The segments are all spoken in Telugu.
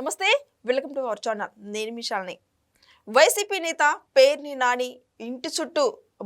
నమస్తే వెల్కమ్ టు అవర్ ఛానల్. నేను మిషాల్ని వైసీపీ నేత పేర్ని నాని ఇంటి చుట్టూ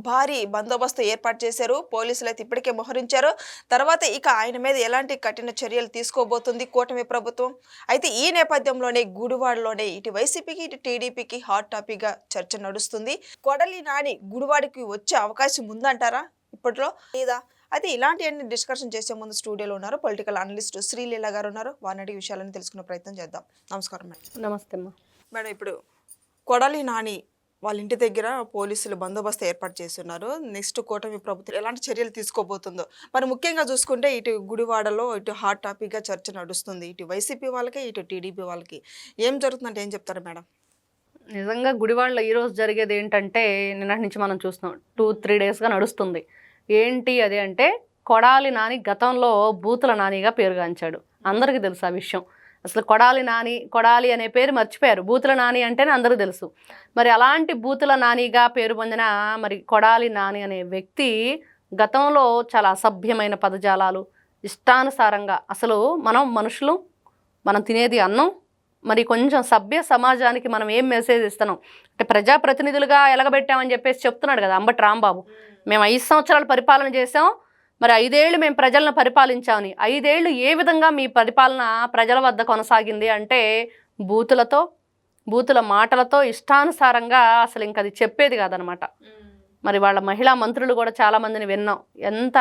భారీ బందోబస్తు ఏర్పాటు చేశారు. పోలీసులు అయితే ఇప్పటికే మోహరించారు. తర్వాత ఇక ఆయన మీద ఎలాంటి కఠిన చర్యలు తీసుకోబోతుంది కూటమి ప్రభుత్వం? అయితే ఈ నేపథ్యంలోనే గుడివాడలోనే ఇటు వైసీపీకి ఇటు టీడీపీకి హాట్ టాపిక్గా చర్చ నడుస్తుంది. కొడలి నాని గుడివాడికి వచ్చే అవకాశం ఉందంటారా ఇప్పట్లో? లేదా అయితే ఇలాంటివన్నీ డిస్కషన్ చేసే ముందు స్టూడియోలో ఉన్నారు పొలిటికల్ అనలిస్ట్ శ్రీలీల గారు ఉన్నారు. అడిగి విషయాలను తెలుసుకునే ప్రయత్నం చేద్దాం. నమస్కారం మేడం. నమస్తే అమ్మా. మేడం ఇప్పుడు కొడలి నాని వాళ్ళ ఇంటి దగ్గర పోలీసులు బందోబస్తు ఏర్పాటు చేస్తున్నారు. నెక్స్ట్ కూటమి ప్రభుత్వం ఎలాంటి చర్యలు తీసుకోబోతుందో. మరి ముఖ్యంగా చూసుకుంటే ఇటు గుడివాడలో ఇటు హాట్ టాపిక్గా చర్చ నడుస్తుంది. ఇటు వైసీపీ వాళ్ళకి ఇటు టీడీపీ వాళ్ళకి. ఏం జరుగుతుందంటే ఏం చెప్తారు మేడం? నిజంగా గుడివాడలో ఈరోజు జరిగేది ఏంటంటే నిన్నటి నుంచి మనం చూస్తున్నాం. టూ త్రీ డేస్గా నడుస్తుంది. ఏంటి అది అంటే కొడాలి నాని గతంలో బూతుల నానిగా పేరుగాంచాడు. అందరికీ తెలుసు ఆ విషయం. అసలు కొడాలి నాని కొడాలి అనే పేరు మర్చిపోయారు. బూతుల నాని అంటేనే అందరికీ తెలుసు. మరి అలాంటి బూతుల నానిగా పేరు పొందిన మరి కొడాలి నాని అనే వ్యక్తి గతంలో చాలా అసభ్యమైన పదజాలాలు ఇష్టానుసారంగా అసలు మనం మనుషులు మనం తినేది అన్నం మరి కొంచెం సభ్య సమాజానికి మనం ఏం మెసేజ్ ఇస్తున్నాం? అంటే ప్రజాప్రతినిధులుగా ఎలగబెట్టామని చెప్పేసి చెప్తున్నాడు కదా అంబటి రాంబాబు. మేము ఐదు సంవత్సరాలు పరిపాలన చేసాం మరి ఐదేళ్ళు మేము ప్రజలను పరిపాలించామని. ఐదేళ్ళు ఏ విధంగా మీ పరిపాలన ప్రజల వద్ద కొనసాగింది అంటే బూతులతో బూతుల మాటలతో ఇష్టానుసారంగా అసలు ఇంక అది చెప్పేది కాదనమాట. మరి వాళ్ళ మహిళా మంత్రులు కూడా చాలామందిని విన్నాం. ఎంత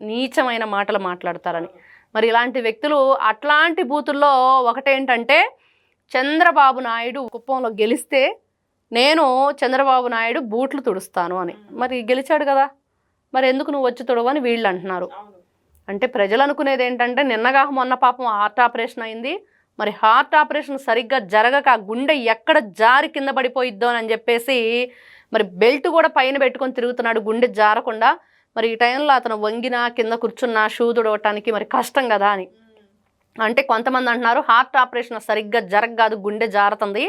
నీచమైన మాటలు మాట్లాడతారని. మరి ఇలాంటి వ్యక్తులు అట్లాంటి బూతుల్లో ఒకటేంటంటే చంద్రబాబు నాయుడు కుప్పంలో గెలిస్తే నేను చంద్రబాబు నాయుడు బూట్లు తుడుస్తాను అని. మరి గెలిచాడు కదా. మరి ఎందుకు నువ్వు వచ్చి తుడవు అని వీళ్ళు అంటున్నారు. అంటే ప్రజలు అనుకునేది ఏంటంటే నిన్నగా మొన్న పాపం హార్ట్ ఆపరేషన్ అయింది. మరి హార్ట్ ఆపరేషన్ సరిగ్గా జరగక గుండె ఎక్కడ జారి కింద పడిపోయిద్దో అని చెప్పేసి మరి బెల్ట్ కూడా పైన పెట్టుకొని తిరుగుతున్నాడు గుండె జారకుండా. మరి ఈ టైంలో అతను వంగినా కింద కూర్చున్నా షూ తుడవటానికి మరి కష్టం కదా అని. అంటే కొంతమంది అంటున్నారు హార్ట్ ఆపరేషన్ సరిగ్గా జరగదు గుండె జారుతుంది.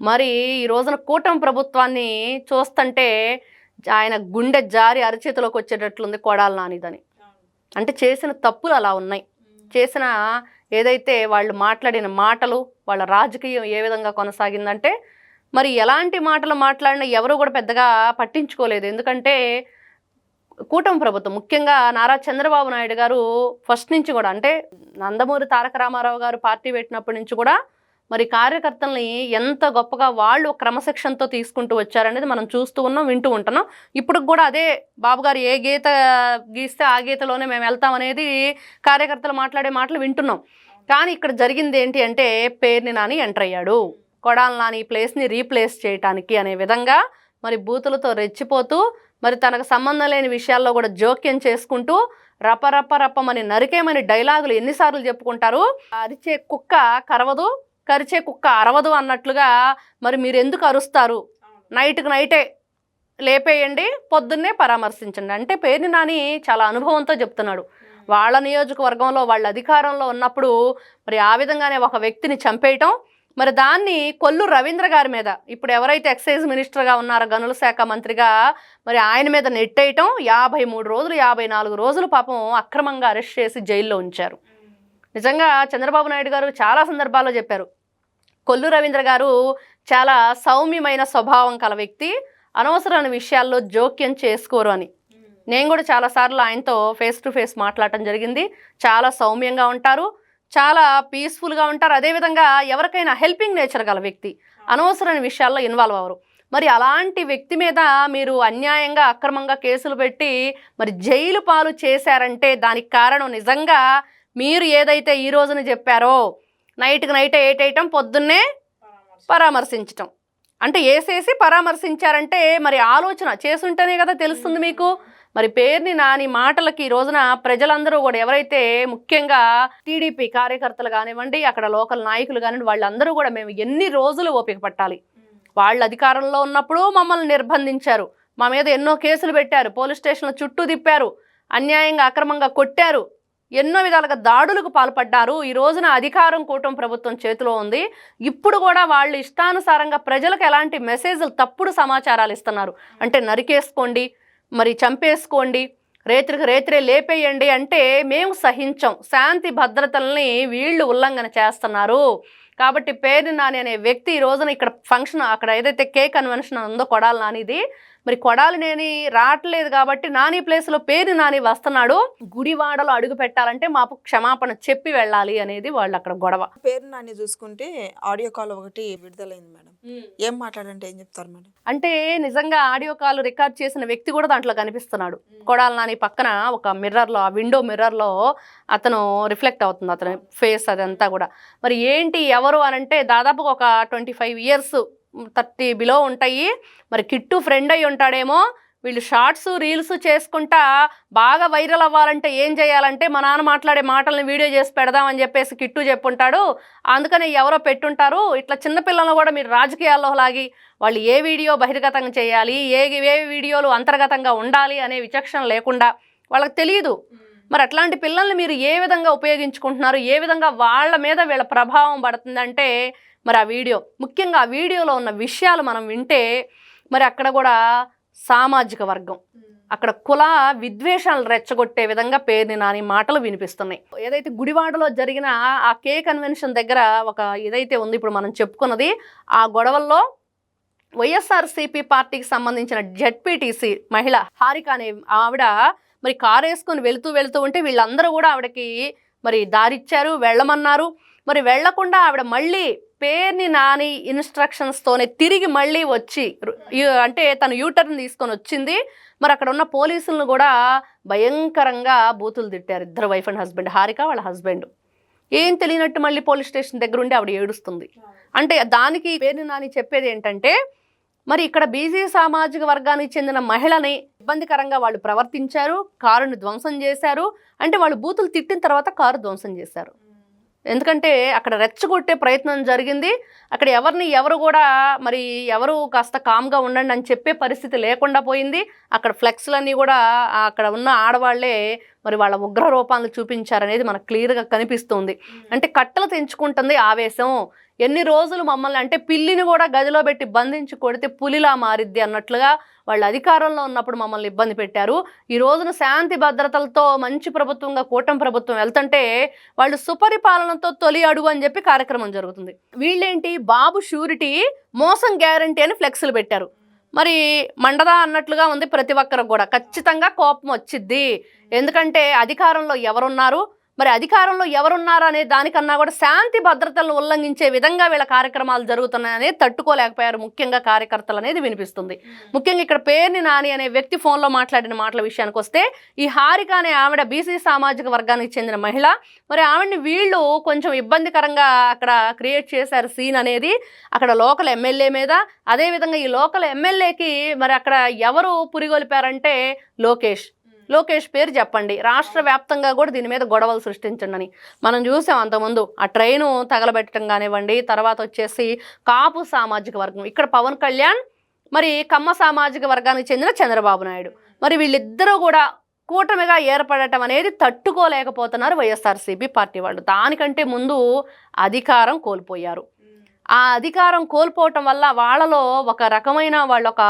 మరి ఈ రోజున కూటమి ప్రభుత్వాన్ని చూస్తుంటే ఆయన గుండె జారి అరచేతిలోకి వచ్చేటట్లుంది కొడాలి నానిదని. అంటే చేసిన తప్పులు అలా ఉన్నాయి. చేసిన ఏదైతే వాళ్ళు మాట్లాడిన మాటలు వాళ్ళ రాజకీయం ఏ విధంగా కొనసాగిందంటే మరి ఎలాంటి మాటలు మాట్లాడినా ఎవరు కూడా పెద్దగా పట్టించుకోలేదు. ఎందుకంటే కూటమి ప్రభుత్వం ముఖ్యంగా నారా చంద్రబాబు నాయుడు గారు ఫస్ట్ నుంచి కూడా అంటే నందమూరి తారక రామారావు గారు పార్టీ పెట్టినప్పటి నుంచి కూడా మరి కార్యకర్తల్ని ఎంత గొప్పగా వాళ్ళు క్రమశిక్షణతో తీసుకుంటూ వచ్చారనేది మనం చూస్తూ ఉన్నాం వింటూ ఉంటున్నాం. ఇప్పుడు కూడా అదే బాబు గారు ఏ గీత గీస్తే ఆ గీతలోనే మేము వెళ్తామనేది కార్యకర్తలు మాట్లాడే మాటలు వింటున్నాం. కానీ ఇక్కడ జరిగింది ఏంటి అంటే పేరుని నాని ఎంటర్ అయ్యాడు. కొడాల నాని ప్లేస్ని రీప్లేస్ చేయటానికి అనే విధంగా మరి బూతులతో రెచ్చిపోతూ మరి తనకు సంబంధం లేని విషయాల్లో కూడా జోక్యం చేసుకుంటూ రపరపరపమని నరికేమని డైలాగులు ఎన్నిసార్లు చెప్పుకుంటారు. అరిచే కుక్క కరవదు కరిచే కుక్క అరవదు అన్నట్లుగా మరి మీరు ఎందుకు అరుస్తారు నైట్కి నైటే లేపేయండి పొద్దున్నే పరామర్శించండి. అంటే పేరుని నాని చాలా అనుభవంతో చెప్తున్నాడు. వాళ్ళ నియోజకవర్గంలో వాళ్ళ అధికారంలో ఉన్నప్పుడు మరి ఆ విధంగానే ఒక వ్యక్తిని చంపేయటం మరి దాన్ని కొల్లు రవీంద్ర గారి మీద ఇప్పుడు ఎవరైతే ఎక్సైజ్ మినిస్టర్గా ఉన్నారో గనుల శాఖ మంత్రిగా మరి ఆయన మీద నెట్టేయటం యాభై మూడు రోజులు యాభై నాలుగు రోజులు పాపం అక్రమంగా అరెస్ట్ చేసి జైల్లో ఉంచారు. నిజంగా చంద్రబాబు నాయుడు గారు చాలా సందర్భాల్లో చెప్పారు. కొల్లు రవీంద్ర గారు చాలా సౌమ్యమైన స్వభావం కల వ్యక్తి అనవసరమైన విషయాల్లో జోక్యం చేసుకోరు అని. నేను కూడా చాలాసార్లు ఆయనతో ఫేస్ టు ఫేస్ మాట్లాడటం జరిగింది. చాలా సౌమ్యంగా ఉంటారు చాలా పీస్ఫుల్గా ఉంటారు. అదేవిధంగా ఎవరికైనా హెల్పింగ్ నేచర్ గల వ్యక్తి అనవసరమైన విషయాల్లో ఇన్వాల్వ్ అవ్వరు. మరి అలాంటి వ్యక్తి మీద మీరు అన్యాయంగా అక్రమంగా కేసులు పెట్టి మరి జైలు పాలు చేశారంటే దానికి కారణం నిజంగా మీరు ఏదైతే ఈ రోజున చెప్పారో నైట్కి నైట్ ఏటేయటం పొద్దున్నే పరామర్శించటం. అంటే వేసేసి పరామర్శించారంటే మరి ఆలోచన చేసుంటేనే కదా తెలుస్తుంది మీకు. మరి పేరుని నాని మాటలకి ఈ రోజున ప్రజలందరూ కూడా ఎవరైతే ముఖ్యంగా టీడీపీ కార్యకర్తలు కానివ్వండి అక్కడ లోకల్ నాయకులు కానివ్వండి వాళ్ళందరూ కూడా మేము ఎన్ని రోజులు ఓపిక పట్టాలి. వాళ్ళు అధికారంలో ఉన్నప్పుడు మమ్మల్ని నిర్బంధించారు. మా మీద ఎన్నో కేసులు పెట్టారు. పోలీస్ స్టేషన్ల చుట్టూ తిప్పారు. అన్యాయంగా అక్రమంగా కొట్టారు. ఎన్నో విధాలుగా దాడులకు పాల్పడ్డారు. ఈ రోజున అధికారం కూటమి ప్రభుత్వం చేతిలో ఉంది. ఇప్పుడు కూడా వాళ్ళు ఇష్టానుసారంగా ప్రజలకు ఎలాంటి మెసేజ్లు తప్పుడు సమాచారాలు ఇస్తున్నారు. అంటే నరికేసుకోండి మరి చంపేసుకోండి రేత్రికి రేత్రే లేపేయండి అంటే మేము సహించం. శాంతి భద్రతల్ని వీళ్ళు ఉల్లంఘన చేస్తున్నారు. కాబట్టి పేరు నాని అనే వ్యక్తి ఈ రోజున ఇక్కడ ఫంక్షన్ అక్కడ ఏదైతే కే కన్వెన్షన్ ఉందో కొడాలి నానిది మరి కొడాలి నేని రావట్లేదు కాబట్టి నాని ప్లేస్లో పేరు నాని వస్తున్నాడు. గుడివాడలో అడుగు పెట్టాలంటే మాకు క్షమాపణ చెప్పి వెళ్ళాలి అనేది వాళ్ళు అక్కడ గొడవ. పేరు నాని చూసుకుంటే ఆడియో కాల్ ఒకటి విడుదలైంది మేడం. ఏం మాట్లాడంటే ఏం చెప్తారు మేడం? అంటే నిజంగా ఆడియో కాల్ రికార్డ్ చేసిన వ్యక్తి కూడా దాంట్లో కనిపిస్తున్నాడు. కొడాలి నాని పక్కన ఒక మిర్రర్లో ఆ విండో మిర్రర్లో అతను రిఫ్లెక్ట్ అవుతుంది అతని ఫేస్ అదంతా కూడా. మరి ఏంటి ఎవరు అని అంటే దాదాపు ఒక twenty five years thirty below ఉంటాయి. మరి కిట్టు ఫ్రెండ్ అయి ఉంటాడేమో వీళ్ళు షార్ట్స్ రీల్స్ చేసుకుంటా బాగా వైరల్ అవ్వాలంటే ఏం చేయాలంటే మా నాన్న మాట్లాడే మాటలను వీడియో చేసి పెడదామని చెప్పేసి కిట్టు చెప్పుంటాడు. అందుకని ఎవరో పెట్టుంటారు. ఇట్లా చిన్నపిల్లలను కూడా మీరు రాజకీయాల్లో లాగి వాళ్ళు ఏ వీడియో బహిర్గతంగా చేయాలి ఏ ఏ వీడియోలు అంతర్గతంగా ఉండాలి అనే విచక్షణ లేకుండా వాళ్ళకి తెలియదు మరి అట్లాంటి పిల్లల్ని మీరు ఏ విధంగా ఉపయోగించుకుంటున్నారు? ఏ విధంగా వాళ్ళ మీద వీళ్ళ ప్రభావం పడుతుందంటే మరి ఆ వీడియో ముఖ్యంగా ఆ వీడియోలో ఉన్న విషయాలు మనం వింటే మరి అక్కడ కూడా సామాజిక వర్గం. అక్కడ కుల విద్వేషాలు రెచ్చగొట్టే విధంగా పేరుని నాని మాటలు వినిపిస్తున్నాయి. ఏదైతే గుడివాడలో జరిగిన ఆ కే కన్వెన్షన్ దగ్గర ఒక ఏదైతే ఉంది ఇప్పుడు మనం చెప్పుకున్నది ఆ గొడవల్లో వైఎస్ఆర్సీపీ పార్టీకి సంబంధించిన జెడ్పీటీసీ మహిళ హారిక అనే ఆవిడ మరి కారు వేసుకొని వెళుతూ వెళుతూ ఉంటే వీళ్ళందరూ కూడా ఆవిడకి మరి దారిచ్చారు వెళ్ళమన్నారు. మరి వెళ్ళకుండా ఆవిడ మళ్ళీ పేరుని నాని ఇన్స్ట్రక్షన్స్తోనే తిరిగి మళ్ళీ వచ్చి అంటే తను యూటర్న్ తీసుకొని వచ్చింది. మరి అక్కడ ఉన్న పోలీసులను కూడా భయంకరంగా బూతులు తిట్టారు ఇద్దరు వైఫ్ అండ్ హస్బెండ్ హారిక వాళ్ళ హస్బెండ్ ఏం తెలియనట్టు మళ్ళీ పోలీస్ స్టేషన్ దగ్గర ఉండి ఆవిడ ఏడుస్తుంది. అంటే దానికి పేరుని నాని చెప్పేది ఏంటంటే మరి ఇక్కడ బీసీ సామాజిక వర్గానికి చెందిన మహిళని ఇబ్బందికరంగా వాళ్ళు ప్రవర్తించారు కారుని ధ్వంసం చేశారు. అంటే వాళ్ళు బూతులు తిట్టిన తర్వాత కారు ధ్వంసం చేశారు. ఎందుకంటే అక్కడ రెచ్చగొట్టే ప్రయత్నం జరిగింది. అక్కడ ఎవరిని ఎవరు కూడా మరి ఎవరు కాస్త కామ్గా ఉండండి అని చెప్పే పరిస్థితి లేకుండా పోయింది. అక్కడ ఫ్లెక్స్లన్నీ కూడా అక్కడ ఉన్న ఆడవాళ్ళే మరి వాళ్ళ ఉగ్ర రూపాలను చూపించారనేది మనకు క్లియర్గా కనిపిస్తుంది. అంటే కట్టలు తెంచుకుంటుంది ఆవేశం. ఎన్ని రోజులు మమ్మల్ని అంటే పిల్లిని కూడా గదిలో పెట్టి బంధించి కొడితే పులిలా మారిద్ది అన్నట్లుగా వాళ్ళు అధికారంలో ఉన్నప్పుడు మమ్మల్ని ఇబ్బంది పెట్టారు. ఈ రోజున శాంతి భద్రతలతో మంచి ప్రభుత్వంగా కూటమి ప్రభుత్వం వెళ్తుంటే వాళ్ళు సుపరిపాలనతో తొలి అడుగు అని చెప్పి కార్యక్రమం జరుగుతుంది. వీళ్ళేంటి? బాబు షూరిటీ మోసం గ్యారంటీ అని ఫ్లెక్స్లు పెట్టారు. మరి మండదా అన్నట్లుగా ఉంది ప్రతి ఒక్కరికి కూడా. ఖచ్చితంగా కోపం వచ్చిద్ది. ఎందుకంటే అధికారంలో ఎవరున్నారు? మరి అధికారంలో ఎవరున్నారు అనే దానికన్నా కూడా శాంతి భద్రతలను ఉల్లంఘించే విధంగా వీళ్ళ కార్యక్రమాలు జరుగుతున్నాయని తట్టుకోలేకపోయారు ముఖ్యంగా కార్యకర్తలు అనేది వినిపిస్తుంది ముఖ్యంగా ఇక్కడ పేర్ని నాని అనే వ్యక్తి ఫోన్లో మాట్లాడిన మాటల విషయానికి వస్తే ఈ హారిక అనే ఆవిడ బీసీ సామాజిక వర్గానికి చెందిన మహిళ. మరి ఆవిడని వీళ్ళు కొంచెం ఇబ్బందికరంగా అక్కడ క్రియేట్ చేశారు సీన్ అనేది అక్కడ లోకల్ ఎమ్మెల్యే మీద. అదేవిధంగా ఈ లోకల్ ఎమ్మెల్యేకి మరి అక్కడ ఎవరు పురిగొలిపారంటే లోకేష్. లోకేష్ పేరు చెప్పండి. రాష్ట్ర వ్యాప్తంగా కూడా దీని మీద గొడవలు సృష్టించండి అని మనం చూసాం అంతకుముందు ఆ ట్రైను తగలబెట్టడం కానివ్వండి తర్వాత వచ్చేసి కాపు సామాజిక వర్గం. ఇక్కడ పవన్ కళ్యాణ్ మరి కమ్మ సామాజిక వర్గానికి చెందిన చంద్రబాబు నాయుడు. మరి వీళ్ళిద్దరూ కూడా కూటమిగా ఏర్పడటం అనేది తట్టుకోలేకపోతున్నారు వైఎస్ఆర్సీపీ పార్టీ వాళ్ళు. దానికంటే ముందు అధికారం కోల్పోయారు. ఆ అధికారం కోల్పోవటం వల్ల వాళ్ళలో ఒక రకమైన వాళ్ళ ఒక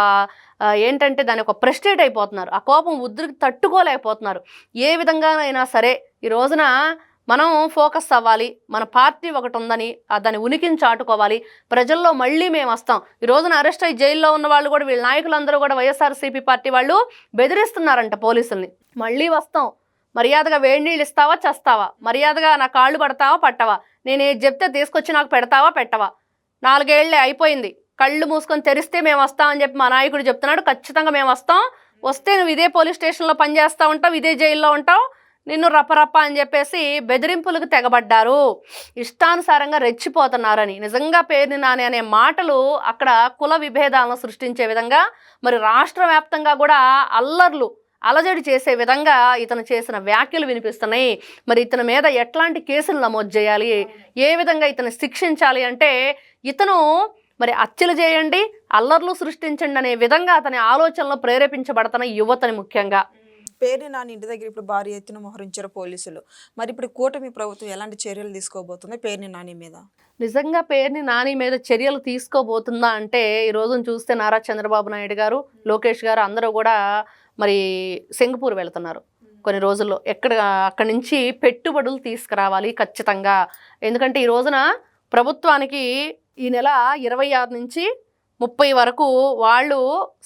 ఏంటంటే దాని ఒక ప్రెస్టేట్ అయిపోతున్నారు. ఆ కోపం ఉద్రికి తట్టుకోలేకపోతున్నారు. ఏ విధంగానైనా సరే ఈ రోజున మనం ఫోకస్ అవ్వాలి. మన పార్టీ ఒకటి ఉందని దాన్ని ఉనికిని చాటుకోవాలి. ప్రజల్లో మళ్ళీ మేము వస్తాం. ఈ రోజున అరెస్ట్ అయ్యి జైల్లో ఉన్న వాళ్ళు కూడా వీళ్ళ నాయకులందరూ కూడా వైఎస్ఆర్సీపీ పార్టీ వాళ్ళు బెదిరిస్తున్నారంట పోలీసుల్ని. మళ్ళీ వస్తాం. మర్యాదగా వేడి నీళ్ళు ఇస్తావా చస్తావా? మర్యాదగా నా కాళ్ళు పడతావా పట్టవా? నేను ఏది చెప్తే తీసుకొచ్చి నాకు పెడతావా పెట్టవా? నాలుగేళ్ళే అయిపోయింది. కళ్ళు మూసుకొని తెరిస్తే మేము వస్తామని చెప్పి మా నాయకుడు చెప్తున్నాడు. ఖచ్చితంగా మేము వస్తాం. వస్తే నువ్వు ఇదే పోలీస్ స్టేషన్లో పనిచేస్తూ ఉంటావు ఇదే జైల్లో ఉంటావు. నిన్ను రప్పరప్ప అని చెప్పేసి బెదిరింపులకు తెగబడ్డారు. ఇష్టానుసారంగా రెచ్చిపోతున్నారని నిజంగా పేరుని నాని అనే మాటలు అక్కడ కుల విభేదాలను సృష్టించే విధంగా మరి రాష్ట్ర వ్యాప్తంగా కూడా అల్లర్లు అలజడి చేసే విధంగా ఇతను చేసిన వ్యాఖ్యలు వినిపిస్తున్నాయి. మరి ఇతని మీద ఎట్లాంటి కేసులు నమోదు చేయాలి? ఏ విధంగా ఇతను శిక్షించాలి అంటే ఇతను మరి హత్యలు చేయండి అల్లర్లు సృష్టించండి అనే విధంగా అతని ఆలోచనలు ప్రేరేపించబడుతున్న యువతని ముఖ్యంగా. పేరుని నాని ఇంటి దగ్గర ఇప్పుడు భారీ ఎత్తున మోహరించారు పోలీసులు. మరి ఇప్పుడు కూటమి ప్రభుత్వం ఎలాంటి చర్యలు తీసుకోబోతుంది పేరుని నాని మీద? నిజంగా పేరుని నాని మీద చర్యలు తీసుకోబోతుందా అంటే ఈ రోజున చూస్తే నారా చంద్రబాబు నాయుడు గారు లోకేష్ గారు అందరూ కూడా మరి సింగపూర్ వెళ్తున్నారు. కొన్ని రోజుల్లో ఎక్కడ అక్కడి నుంచి పెట్టుబడులు తీసుకురావాలి ఖచ్చితంగా. ఎందుకంటే ఈ రోజున ప్రభుత్వానికి ఈ నెల ఇరవై ఆరు నుంచి ముప్పై వరకు వాళ్ళు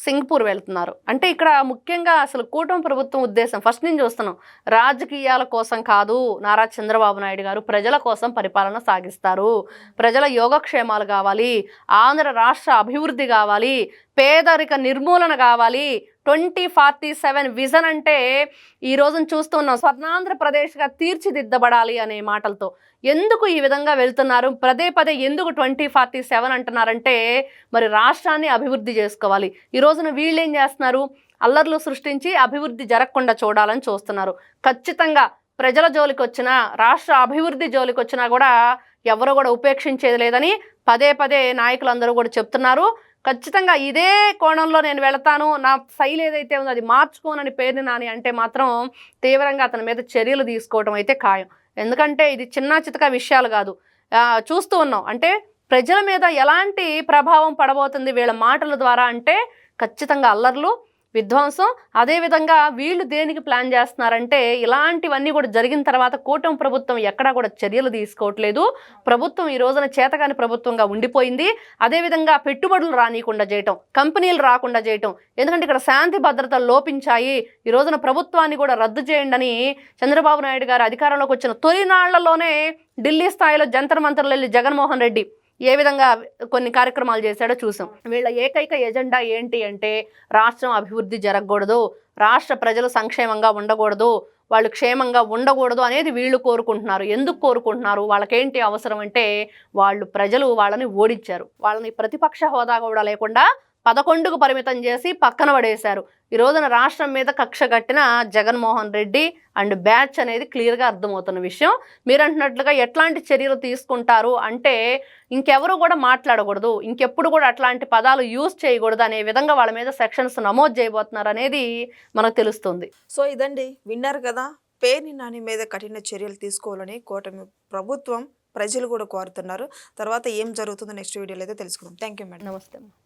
సింగపూర్ వెళ్తున్నారు. అంటే ఇక్కడ ముఖ్యంగా అసలు కూటమి ప్రభుత్వం ఉద్దేశం ఫస్ట్ నుంచి చూస్తున్నాం. రాజకీయాల కోసం కాదు నారా చంద్రబాబు నాయుడు గారు ప్రజల కోసం పరిపాలన సాగిస్తారు. ప్రజల యోగక్షేమాలు కావాలి ఆంధ్ర రాష్ట్ర అభివృద్ధి కావాలి పేదరిక నిర్మూలన కావాలి ట్వంటీ ఫార్టీ సెవెన్ విజన్ అంటే ఈ రోజున చూస్తున్నాం స్వర్ణాంధ్రప్రదేశ్గా తీర్చిదిద్దబడాలి అనే మాటలతో ఎందుకు ఈ విధంగా వెళ్తున్నారు? పదే పదే ఎందుకు ట్వంటీ ఫార్టీ సెవెన్ అంటున్నారంటే మరి రాష్ట్రాన్ని అభివృద్ధి చేసుకోవాలి. ఈ రోజున వీళ్ళు ఏం చేస్తున్నారు? అల్లర్లు సృష్టించి అభివృద్ధి జరగకుండా చూడాలని చూస్తున్నారు. ఖచ్చితంగా ప్రజల జోలికి వచ్చినా రాష్ట్ర అభివృద్ధి జోలికి వచ్చినా కూడా ఎవరు కూడా ఉపేక్షించేది లేదని పదే పదే నాయకులందరూ కూడా చెప్తున్నారు. ఖచ్చితంగా ఇదే కోణంలో నేను వెళతాను. నా శైలి ఏదైతే ఉందో అది మార్చుకోనని పేరుని నాని అంటే మాత్రం తీవ్రంగా అతని మీద చర్యలు తీసుకోవడం అయితే ఖాయం. ఎందుకంటే ఇది చిన్న చితక విషయాలు కాదు. చూస్తూ ఉన్నాం. అంటే ప్రజల మీద ఎలాంటి ప్రభావం పడబోతుంది వీళ్ళ మాటల ద్వారా అంటే ఖచ్చితంగా అల్లర్లు విధ్వంసం. అదేవిధంగా వీళ్ళు దేనికి ప్లాన్ చేస్తున్నారంటే ఇలాంటివన్నీ కూడా జరిగిన తర్వాత కూటమి ప్రభుత్వం ఎక్కడా కూడా చర్యలు తీసుకోవట్లేదు. ప్రభుత్వం ఈ రోజున చేతగాని ప్రభుత్వంగా ఉండిపోయింది. అదేవిధంగా పెట్టుబడులు రానియకుండా చేయటం కంపెనీలు రాకుండా చేయటం ఎందుకంటే ఇక్కడ శాంతి భద్రతలు లోపించాయి. ఈ రోజున ప్రభుత్వాన్ని కూడా రద్దు చేయండి అని చంద్రబాబు నాయుడు గారు అధికారంలోకి వచ్చిన తొలినాళ్ళలోనే ఢిల్లీ స్థాయిలో జంతర్ మంతర్లు వెళ్ళి జగన్మోహన్ రెడ్డి ఏ విధంగా కొన్ని కార్యక్రమాలు చేశాడో చూసాం. వీళ్ళ ఏకైక ఎజెండా ఏంటి అంటే రాష్ట్రం అభివృద్ధి జరగకూడదు రాష్ట్ర ప్రజలు సంక్షేమంగా ఉండకూడదు వాళ్ళు క్షేమంగా ఉండకూడదు అనేది వీళ్ళు కోరుకుంటున్నారు. ఎందుకు కోరుకుంటున్నారు? వాళ్ళకేంటి అవసరం అంటే వాళ్ళు ప్రజలు వాళ్ళని ఓడించారు. వాళ్ళని ప్రతిపక్ష హోదా కూడా లేకుండా పదకొండుకు పరిమితం చేసి పక్కన పడేశారు. ఈ రోజున రాష్ట్రం మీద కక్ష కట్టిన జగన్మోహన్ రెడ్డి అండ్ బ్యాచ్ అనేది క్లియర్గా అర్థమవుతున్న విషయం. మీరు అంటున్నట్లుగా ఎట్లాంటి చర్యలు తీసుకుంటారు అంటే ఇంకెవరు కూడా మాట్లాడకూడదు ఇంకెప్పుడు కూడా అట్లాంటి పదాలు యూజ్ చేయకూడదు అనే విధంగా వాళ్ళ మీద సెక్షన్స్ నమోదు చేయబోతున్నారు అనేది మనకు తెలుస్తుంది. సో ఇదండి విన్నారు కదా పేర్ని నాని మీద కఠిన చర్యలు తీసుకోవాలని కూటమి ప్రభుత్వం ప్రజలు కూడా కోరుతున్నారు. తర్వాత ఏం జరుగుతుందో నెక్స్ట్ వీడియోలో అయితే తెలుసుకుందాం. థ్యాంక్ యూ మేడం నమస్తే